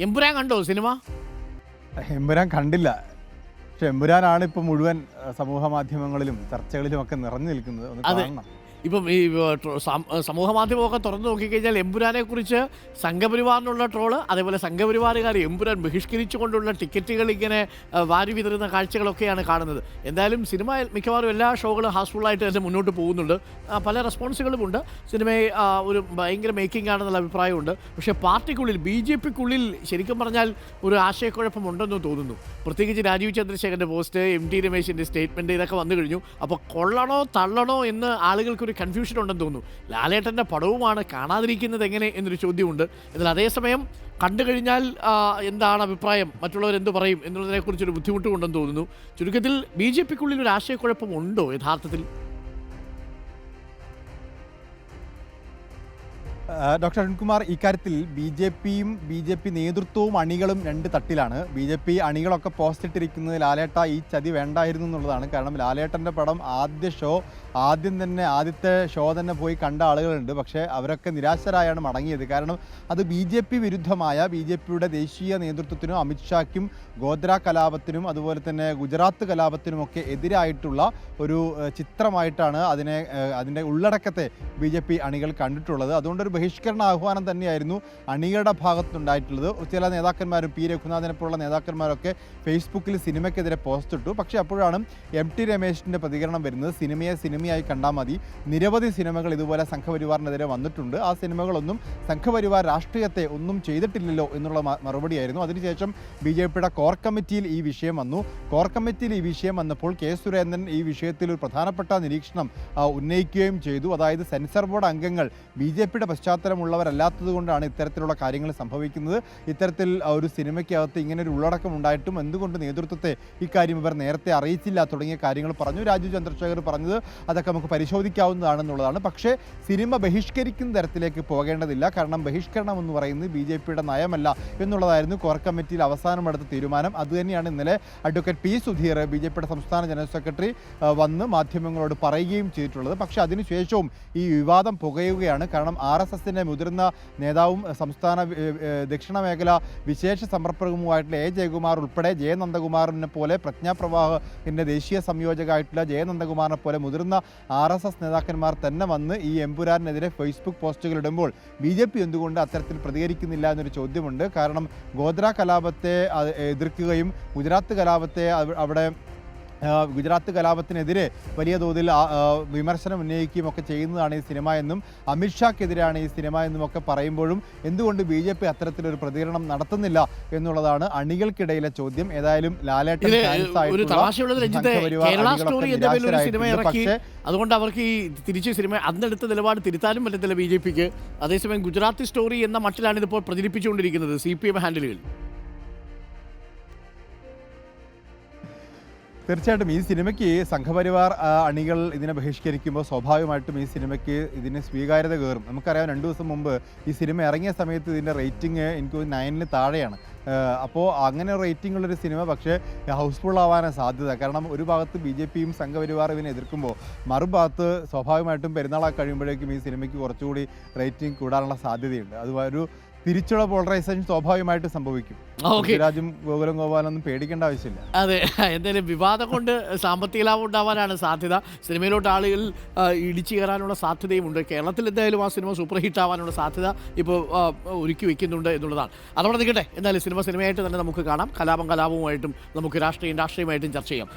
എമ്പുരാൻ കണ്ടോ സിനിമ? എമ്പുരാൻ കണ്ടില്ല. പക്ഷെ എമ്പുരാനാണ് ഇപ്പൊ മുഴുവൻ സമൂഹ മാധ്യമങ്ങളിലും ചർച്ചകളിലും ഒക്കെ നിറഞ്ഞു നിൽക്കുന്നത്. ഒന്ന്. കാണണം. ഇപ്പം ഈ സമൂഹ മാധ്യമമൊക്കെ തുറന്നു നോക്കിക്കഴിഞ്ഞാൽ എമ്പുരാനെ കുറിച്ച് സംഘപരിവാറിനുള്ള ട്രോൾ അതേപോലെ സംഘപരിവാറുകാർ എമ്പുരാൻ ബഹിഷ്കരിച്ചുകൊണ്ടുള്ള ടിക്കറ്റുകൾ ഇങ്ങനെ വാരി വിതരുന്ന കാഴ്ചകളൊക്കെയാണ് കാണുന്നത്. എന്തായാലും സിനിമ മിക്കവാറും എല്ലാ ഷോകളും ഹാസ്ഫുള്ളായിട്ട് തന്നെ മുന്നോട്ട് പോകുന്നുണ്ട്. പല റെസ്പോൺസുകളുമുണ്ട് സിനിമയെ ഒരു ഭയങ്കര മേക്കിംഗ് ആണെന്നുള്ള അഭിപ്രായമുണ്ട്. പക്ഷേ പാർട്ടിക്കുള്ളിൽ ബി ജെ പിക്കുള്ളിൽ ശരിക്കും പറഞ്ഞാൽ ഒരു ആശയക്കുഴപ്പമുണ്ടെന്ന് തോന്നുന്നു. പ്രത്യേകിച്ച് രാജീവ് ചന്ദ്രശേഖരന്റെ പോസ്റ്റ് എം ടി രമേശിന്റെ സ്റ്റേറ്റ്മെന്റ് ഇതൊക്കെ വന്നു കഴിഞ്ഞു. അപ്പോൾ കൊള്ളണോ തള്ളണോ എന്ന് ആളുകൾക്കൊരു കൺഫ്യൂഷൻ ഉണ്ടെന്ന് തോന്നുന്നു. ലാലേട്ടന്റെ പടവുമാണ് കാണാതിരിക്കുന്നത് എങ്ങനെ എന്നൊരു ചോദ്യമുണ്ട്. എന്നാൽ അതേസമയം കണ്ടു കഴിഞ്ഞാൽ എന്താണ് അഭിപ്രായം? മറ്റുള്ളവർ എന്ത് പറയും? എന്നുള്ളതിനെക്കുറിച്ചൊരു ബുദ്ധിമുട്ടുമുണ്ടെന്ന് തോന്നുന്നു. ചുരുക്കത്തിൽ ബി ജെ പിക്കുള്ളിൽ ഒരു ആശയക്കുഴപ്പം ഉണ്ടോ യഥാർത്ഥത്തിൽ? ഡോക്ടർ അരുൺകുമാർ ഇക്കാര്യത്തിൽ ബി ജെ പിയും ബി ജെ പി നേതൃത്വവും അണികളും രണ്ട് തട്ടിലാണ്. ബി ജെ പി അണികളൊക്കെ പോസ്റ്റ് ഇട്ടിരിക്കുന്നത് ലാലേട്ട ഈ ചതി വേണ്ടായിരുന്നു എന്നുള്ളതാണ്. കാരണം ലാലേട്ടന്റെ പടം ആദ്യ ഷോ ആദ്യം തന്നെ ആദ്യത്തെ ഷോ തന്നെ പോയി കണ്ട ആളുകളുണ്ട്. പക്ഷേ അവരൊക്കെ നിരാശരായാണ് മടങ്ങിയത്. കാരണം അത് ബി ജെ പി വിരുദ്ധമായ ബി ജെ പിയുടെ ദേശീയ നേതൃത്വത്തിനും അമിത്ഷായ്ക്കും ഗോദ്ര കലാപത്തിനും അതുപോലെ തന്നെ ഗുജറാത്ത് കലാപത്തിനുമൊക്കെ എതിരായിട്ടുള്ള ഒരു ചിത്രമായിട്ടാണ് അതിനെ അതിന്റെ ഉള്ളടക്കത്തെ ബി ജെ പി അണികൾ കണ്ടിട്ടുള്ളത്. അതുകൊണ്ടൊരു ബഹിഷ്കരണ ആഹ്വാനം തന്നെയായിരുന്നു അണികളുടെ ഭാഗത്തുണ്ടായിട്ടുള്ളത് ചില നേതാക്കന്മാരും പി. രഘുനാഥിനെ പോലുള്ള നേതാക്കന്മാരൊക്കെ ഫേസ്ബുക്കിൽ സിനിമയ്ക്കെതിരെ പോസ്റ്റ് ഇട്ടു. പക്ഷേ അപ്പോഴാണ് എം. ടി. രമേശിന്റെ പ്രതികരണം വരുന്നത്. സിനിമയെ സിനിമയായി കണ്ടാൽ മതി. നിരവധി സിനിമകൾ ഇതുപോലെ സംഘപരിവാറിനെതിരെ വന്നിട്ടുണ്ട്. ആ സിനിമകളൊന്നും സംഘപരിവാർ രാഷ്ട്രീയത്തെ ഒന്നും ചെയ്തിട്ടില്ലല്ലോ എന്നുള്ള മറുപടിയായിരുന്നു. അതിനുശേഷം ബി. ജെ. പിയുടെ കോർ കമ്മിറ്റിയിൽ ഈ വിഷയം വന്നു. കോർ കമ്മിറ്റിയിൽ ഈ വിഷയം വന്നപ്പോൾ കെ. സുരേന്ദ്രൻ ഈ വിഷയത്തിൽ ഒരു പ്രധാനപ്പെട്ട നിരീക്ഷണം ഉന്നയിക്കുകയും ചെയ്തു. അതായത് സെൻസർ ബോർഡ് അംഗങ്ങൾ ബി. ജെ. പിയുടെ പശ്ചാത്തലമുള്ളവരല്ലാത്തത് കൊണ്ടാണ് ഇത്തരത്തിലുള്ള കാര്യങ്ങൾ സംഭവിക്കുന്നത്. ഇത്തരത്തിൽ ഒരു സിനിമയ്ക്കകത്ത് ഇങ്ങനെ ഒരു ഉള്ളടക്കം ഉണ്ടായിട്ടും എന്തുകൊണ്ട് നേതൃത്വത്തെ ഇക്കാര്യം ഇവർ നേരത്തെ അറിയിച്ചില്ല തുടങ്ങിയ കാര്യങ്ങൾ പറഞ്ഞു. രാജു ചന്ദ്രശേഖർ പറഞ്ഞത് അതൊക്കെ നമുക്ക് പരിശോധിക്കാവുന്നതാണെന്നുള്ളതാണ്. പക്ഷേ സിനിമ ബഹിഷ്കരിക്കുന്ന തരത്തിലേക്ക് പോകേണ്ടതില്ല. കാരണം ബഹിഷ്കരണം എന്ന് പറയുന്നത് ബി ജെ പിയുടെ നയമല്ല എന്നുള്ളതായിരുന്നു കോർ കമ്മിറ്റിയിൽ അവസാനം എടുത്ത തീരുമാനം അതുതന്നെയാണ് ഇന്നലെ advocate P Sudheer B J പിയുടെ സംസ്ഥാന ജനറൽ സെക്രട്ടറി വന്ന് മാധ്യമങ്ങളോട് പറയുകയും ചെയ്തിട്ടുള്ളത്. പക്ഷേ അതിനുശേഷവും ഈ വിവാദം പുകയുകയാണ്. കാരണം ആർ എസ് എസിന്റെ മുതിർന്ന നേതാവും സംസ്ഥാന ദക്ഷിണ മേഖല വിശേഷ സമർപ്പകവുമായിട്ടുള്ള എ ജയകുമാർ ഉൾപ്പെടെ ജയനന്ദകുമാറിനെ പോലെ പ്രജ്ഞാപ്രവാഹത്തിന്റെ ദേശീയ സംയോജകമായിട്ടുള്ള ജയനന്ദകുമാറിനെ പോലെ മുതിർന്ന ആർ എസ് എസ് നേതാക്കന്മാർ തന്നെ വന്ന് ഈ എമ്പുരാനെതിരെ ഫേസ്ബുക്ക് പോസ്റ്റുകൾ ഇടുമ്പോൾ ബി ജെ പി എന്തുകൊണ്ട് അത്തരത്തിൽ പ്രതികരിക്കുന്നില്ല എന്നൊരു ചോദ്യമുണ്ട്. കാരണം ഗോദ്ര കലാപത്തെ എതിർക്കുകയും ഗുജറാത്ത് കലാപത്തെ അവിടെ ഗുജറാത്ത് കലാപത്തിനെതിരെ വലിയ തോതിൽ വിമർശനം ഉന്നയിക്കുകയും ഒക്കെ ചെയ്യുന്നതാണ് ഈ സിനിമ എന്നും അമിത്ഷാക്കെതിരാണ് ഈ സിനിമ എന്നും ഒക്കെ പറയുമ്പോഴും എന്തുകൊണ്ട് ബി ജെ പി അത്തരത്തിലൊരു പ്രതികരണം നടത്തുന്നില്ല എന്നുള്ളതാണ് അണികൾക്കിടയിലെ ചോദ്യം. ഏതായാലും ലാലേട്ടൻ അതുകൊണ്ട് അവർക്ക് ഈ തിരിച്ച് സിനിമ അന്നെടുത്ത നിലപാട് തിരുത്താനും പറ്റത്തില്ല ബി ജെ പിക്ക്. അതേസമയം ഗുജറാത്തി സ്റ്റോറി എന്ന മട്ടിലാണ് ഇതിപ്പോൾ പ്രചരിപ്പിച്ചുകൊണ്ടിരിക്കുന്നത് സി പി എം ഹാൻഡിലുകൾ. തീർച്ചയായിട്ടും ഈ സിനിമയ്ക്ക് സംഘപരിവാർ അണികൾ ഇതിനെ ബഹിഷ്കരിക്കുമ്പോൾ സ്വാഭാവികമായിട്ടും ഈ സിനിമയ്ക്ക് ഇതിന് സ്വീകാര്യത കയറും. നമുക്കറിയാം രണ്ട് ദിവസം മുമ്പ് ഈ സിനിമ ഇറങ്ങിയ സമയത്ത് ഇതിന്റെ റേറ്റിംഗ് എനിക്ക് നയനിന് താഴെയാണ്. അപ്പോൾ അങ്ങനെ റേറ്റിംഗ് ഉള്ളൊരു സിനിമ പക്ഷേ ഹൗസ്ഫുൾ ആവാനാണ് സാധ്യത. കാരണം ഒരു ഭാഗത്ത് ബി ജെ പിയും സംഘപരിവാർ ഇതിനെ എതിർക്കുമ്പോൾ മറുഭാഗത്ത് സ്വാഭാവികമായിട്ടും പെരുന്നാളായി കഴിയുമ്പോഴേക്കും ഈ സിനിമയ്ക്ക് കുറച്ചുകൂടി റേറ്റിംഗ് കൂടാനുള്ള സാധ്യതയുണ്ട്. അത് ഒരു തിരിച്ചുള്ള പോളറൈസേഷൻ സ്വാഭാവികമായിട്ട് സംഭവിക്കും. രാജ്യം പൃഥ്വിരാജും ഗോകുലം ഗോപാലൊന്നും പേടിക്കേണ്ട ആവശ്യമില്ല. അതെ എന്തായാലും വിവാദം കൊണ്ട് സാമ്പത്തിക ലാഭം ഉണ്ടാവാനാണ് സാധ്യത. സിനിമയിലോട്ട് ആളുകൾ ഇടിച്ചു കയറാനുള്ള സാധ്യതയുമുണ്ട് കേരളത്തിൽ എന്തായാലും ആ സിനിമ സൂപ്പർ ഹിറ്റ് ആവാനുള്ള സാധ്യത ഇപ്പോൾ ഒരുക്കി വെക്കുന്നുണ്ട് എന്നുള്ളതാണ്. അതോടെ നിൽക്കട്ടെ. എന്തായാലും സിനിമ സിനിമയായിട്ട് തന്നെ നമുക്ക് കാണാം. കലാപം കലാപവുമായിട്ടും നമുക്ക് രാഷ്ട്രീയം രാഷ്ട്രീയമായിട്ടും ചർച്ച ചെയ്യാം.